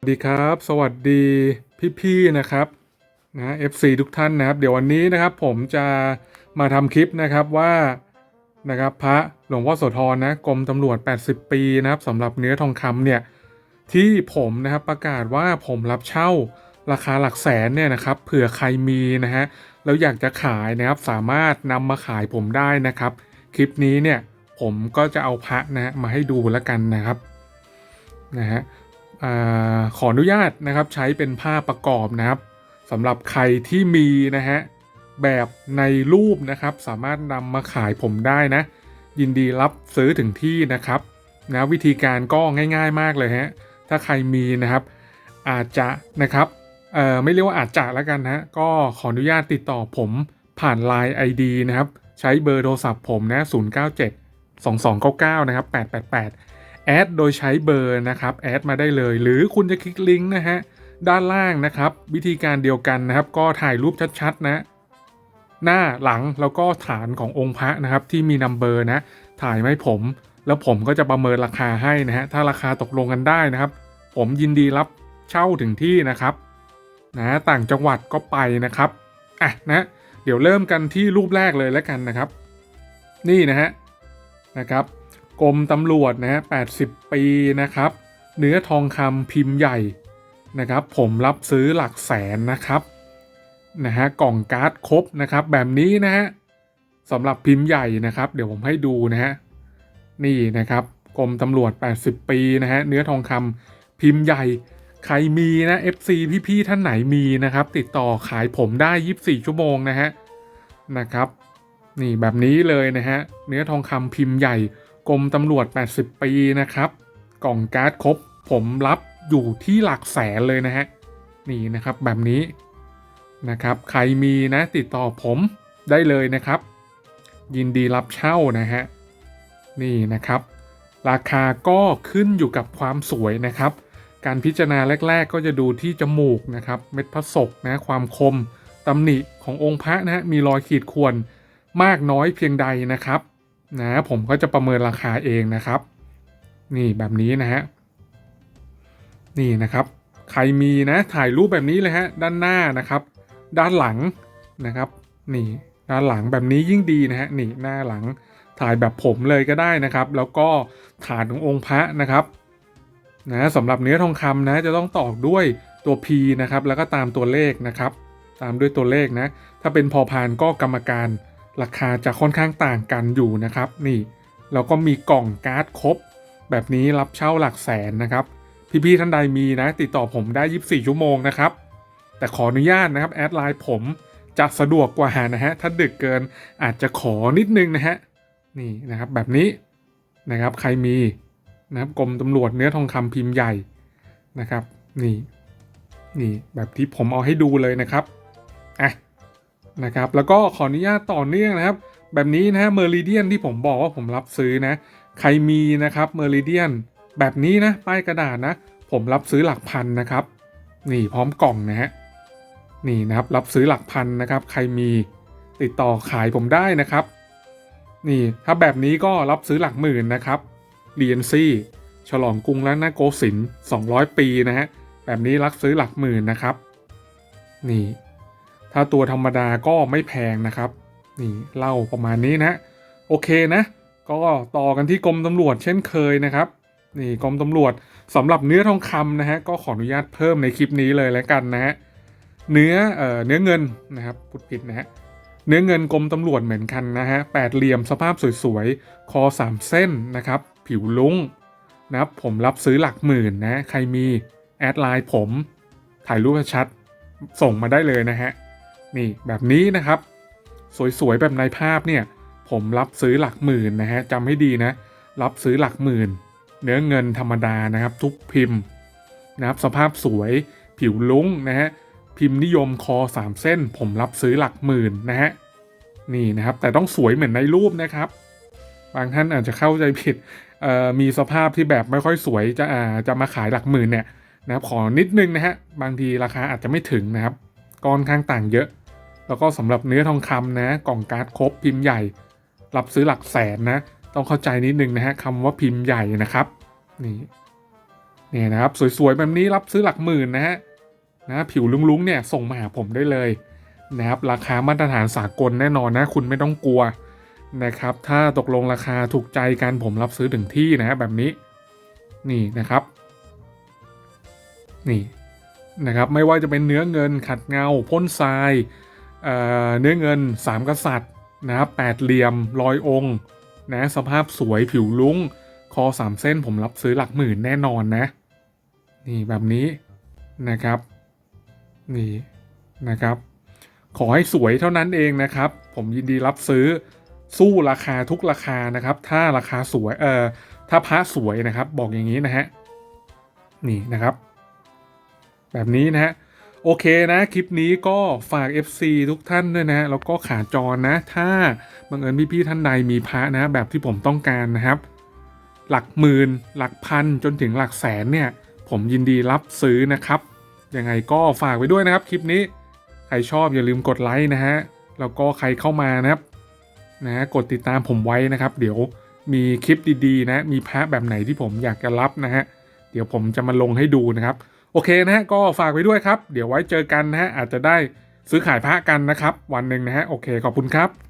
สวัสดีครับ สวัสดีพี่ๆนะครับนะ FC ทุกท่านนะครับ เดี๋ยววันนี้นะครับผมจะมาทำคลิปนะครับว่านะครับพระหลวงพ่อโสธรนะกรมตำรวจ 80 ปีนะครับสำหรับเนื้อทองคำเนี่ยที่ผมนะครับประกาศว่าผมรับเช่าราคาหลักแสนเนี่ยนะครับเผื่อใครมีนะฮะแล้วอยากจะขายนะครับสามารถนำมาขายผมได้นะครับ คลิปนี้เนี่ยผมก็จะเอาพระนะฮะมาให้ดูแล้วกันนะครับนะฮะ อขออนุญาตนะครับใช้เป็นภาพประกอบนะครับสำหรับใครที่มีนะฮะแบบในรูปนะครับ สามารถนำมาขายผมได้นะ ยินดีรับซื้อถึงที่นะครับนะวิธีการก็ง่ายๆมากเลยฮะถ้าใครมีนะครับ อาจจะนะครับเอ่อไม่เรียกว่าอาจจะแล้วกันนะฮะก็ขออนุญาตติดต่อผมผ่าน Line ID นะครับ ใช้เบอร์โทรศัพท์ผมนะ097 2299นะครับ888 แอดโดยใช้เบอร์นะครับแอดมาได้เลย หรือคุณจะคลิกลิงก์นะฮะด้านล่างนะครับ วิธีการเดียวกันนะครับ ก็ถ่ายรูปชัดๆนะ หน้าหลังแล้วก็ฐานขององค์พระนะครับ ที่มีนัมเบอร์นะ ถ่ายมาให้ผม แล้วผมก็จะประเมินราคาให้นะฮะถ้าราคาตกลงกันได้นะครับ ผมยินดีรับเช่าถึงที่นะครับนะต่างจังหวัดก็ไปนะครับอะนะ เดี๋ยวเริ่มกันที่รูปแรกเลยแล้วกันนะครับ นี่นะฮะนะครับ กรมตำรวจนะฮะ80 ปีนะครับ เนื้อทองคำพิมพ์ใหญ่นะครับ ผมรับซื้อหลักแสนนะครับนะฮะกล่องการ์ดครบนะครับ แบบนี้นะฮะสำหรับพิมพ์ใหญ่นะครับ เดี๋ยวผมให้ดูนะฮะนี่นะครับกรมตำรวจ 80 ปีนะฮะเนื้อทองคำพิมพ์ใหญ่ ใครมีนะ FC พี่ๆท่านไหนมีนะครับ ติดต่อขายผมได้ 24 ชั่วโมงนะฮะนะครับ นี่แบบนี้เลยนะฮะเนื้อทองคำพิมพ์ใหญ่ กรมตำรวจ 80 ปีนะครับ กล่องการ์ดครบ ผมรับอยู่ที่หลักแสนเลยนะฮะ นี่นะครับแบบนี้นะครับ ใครมีนะติดต่อผมได้เลยนะครับ ยินดีรับเช่านะฮะ นี่นะครับ ราคาก็ขึ้นอยู่กับความสวยนะครับ การพิจารณาแรก ๆ ก็จะดูที่จมูกนะครับ เม็ดพระศกนะความคมตำหนิขององค์พระนะฮะมีรอยขีดข่วนมากน้อยเพียงใดนะครับ นะผมก็จะประเมินราคาเองนะครับ นี่แบบนี้นะฮะนี่นะครับ ใครมีนะถ่ายรูปแบบนี้เลยฮะด้านหน้านะครับ ด้านหลังนะครับ นี่ด้านหลังแบบนี้ยิ่งดีนะฮะนี่หน้าหลังถ่ายแบบผมเลยก็ได้นะครับ แล้วก็ฐานขององค์พระนะครับนะสำหรับเนื้อทองคำนะจะต้องตอกด้วยตัว P นะครับแล้วก็ตามตัวเลขนะครับ ตามด้วยตัวเลขนะ ถ้าเป็นพอพานก็กรรมการ ราคาจะค่อนข้างต่างกันอยู่นะครับ นี่แล้วก็มีกล่องการ์ดครบ แบบนี้รับเช่าหลักแสนนะครับ พี่ๆท่านใดมีนะ ติดต่อผมได้ 24 ชั่วโมงนะครับ แต่ขออนุญาตนะครับแอดไลน์ผมจะสะดวกกว่านะฮะถ้าดึกเกินอาจจะขอนิดนึงนะฮะนี่นะครับแบบนี้นะครับใครมีนะครับกรมตำรวจเนื้อทองคำพิมพ์ใหญ่นะครับ นี่นี่แบบที่ผมเอาให้ดูเลยนะครับอะ นะครับแล้วก็ขออนุญาตต่อเนื่องนะครับ แบบนี้นะฮะเมอริเดียนที่ผมบอกว่าผมรับซื้อนะ ใครมีนะครับเมอริเดียนแบบนี้นะป้ายกระดาษนะ ผมรับซื้อหลักพันนะครับ นี่พร้อมกล่องนะฮะนี่นะครับรับซื้อหลักพันนะครับ ใครมีติดต่อขายผมได้นะครับ นี่ถ้าแบบนี้ก็รับซื้อหลักหมื่นนะครับ DNC ฉลองกรุงและนาโกสินทร์200 ปีนะฮะแบบนี้รับซื้อหลักหมื่นนะครับ นี่ ถ้าตัวธรรมดาก็ไม่แพงนะครับ นี่เล่าประมาณนี้นะ โอเคนะ ก็ต่อกันที่กรมตำรวจเช่นเคยนะครับ นี่กรมตำรวจสำหรับเนื้อทองคำนะฮะก็ขออนุญาตเพิ่มในคลิปนี้เลยแล้วกันนะฮะเนื้อเอ่อเนื้อเงินนะครับพูดผิดนะฮะเนื้อเงินกรมตำรวจเหมือนกันนะฮะแปดเหลี่ยมสภาพสวยๆ คอสามเส้นนะครับ ผิวลุ้งนะครับผมรับซื้อหลักหมื่นนะ ใครมี แอดไลน์ผม ถ่ายรูปชัด ส่งมาได้เลยนะฮะ นี่แบบนี้นะครับ สวยๆแบบในภาพเนี่ย ผมรับซื้อหลักหมื่นนะฮะจำให้ดีนะ รับซื้อหลักหมื่น เนื้อเงินธรรมดานะครับ ทุกพิมพ์นะครับ สภาพสวยผิวลุ้งนะฮะพิมพ์นิยมคอสามเส้น ผมรับซื้อหลักหมื่นนะฮะนี่นะครับ แต่ต้องสวยเหมือนในรูปนะครับ บางท่านอาจจะเข้าใจผิดมีสภาพที่แบบไม่ค่อยสวยจะอาจะมาขายหลักหมื่นเนี่ยนะครับขอนิดนึงนะฮะบางทีราคาอาจจะไม่ถึงนะครับก้อนข้างต่างเยอะ แล้วก็สำหรับเนื้อทองคำนะกล่องการ์ดครบพิมพ์ใหญ่ รับซื้อหลักแสนนะ ต้องเข้าใจนิดนึงนะฮะคำว่าพิมพ์ใหญ่นะครับนี่เนี่ยนะครับ สวยๆแบบนี้รับซื้อหลักหมื่นนะฮะนะผิวลุงๆเนี่ยส่งมาหาผมได้เลยนะครับราคามาตรฐานสากลแน่นอนนะ คุณไม่ต้องกลัวนะครับ ถ้าตกลงราคาถูกใจกันผมรับซื้อถึงที่นะฮะแบบนี้นี่นะครับ นี่นะครับ ไม่ว่าจะเป็นเนื้อเงินขัดเงาพ่นทราย เเนื้อเงินสามกษัตริย์นะครับแปดเหลี่ยมรอยองค์นะสภาพสวยผิวลุ้ง คอสามเส้นผมรับซื้อหลักหมื่นแน่นอนนะ นี่แบบนี้นะครับ นี่นะครับ ขอให้สวยเท่านั้นเองนะครับ ผมยินดีรับซื้อสู้ราคาทุกราคานะครับ ถ้าราคาสวยเอ่อถ้าพระสวยนะครับ บอกอย่างนี้นะฮะนี่นะครับ แบบนี้นะฮะ โอเคนะคลิปนี้ก็ฝาก FC ทุกท่านด้วยนะแล้วก็ขาจรนะ ถ้าบังเอิญพี่ๆท่านใดมีพระนะ แบบที่ผมต้องการนะครับ หลักหมื่นหลักพันจนถึงหลักแสนเนี่ย ผมยินดีรับซื้อนะครับยังไงก็ฝากไว้ด้วยนะครับคลิปนี้ ใครชอบอย่าลืมกดไลค์นะฮะแล้วก็ใครเข้ามานะครับนะฮะกดติดตามผมไว้นะครับ เดี๋ยวมีคลิปดีๆนะ มีพระแบบไหนที่ผมอยากจะรับนะฮะเดี๋ยวผมจะมาลงให้ดูนะครับ โอเคนะฮะก็ฝากไว้ด้วยครับ เดี๋ยวไว้เจอกันนะฮะอาจจะได้ซื้อขายพระกันนะครับ วันหนึ่งนะฮะโอเคขอบคุณครับ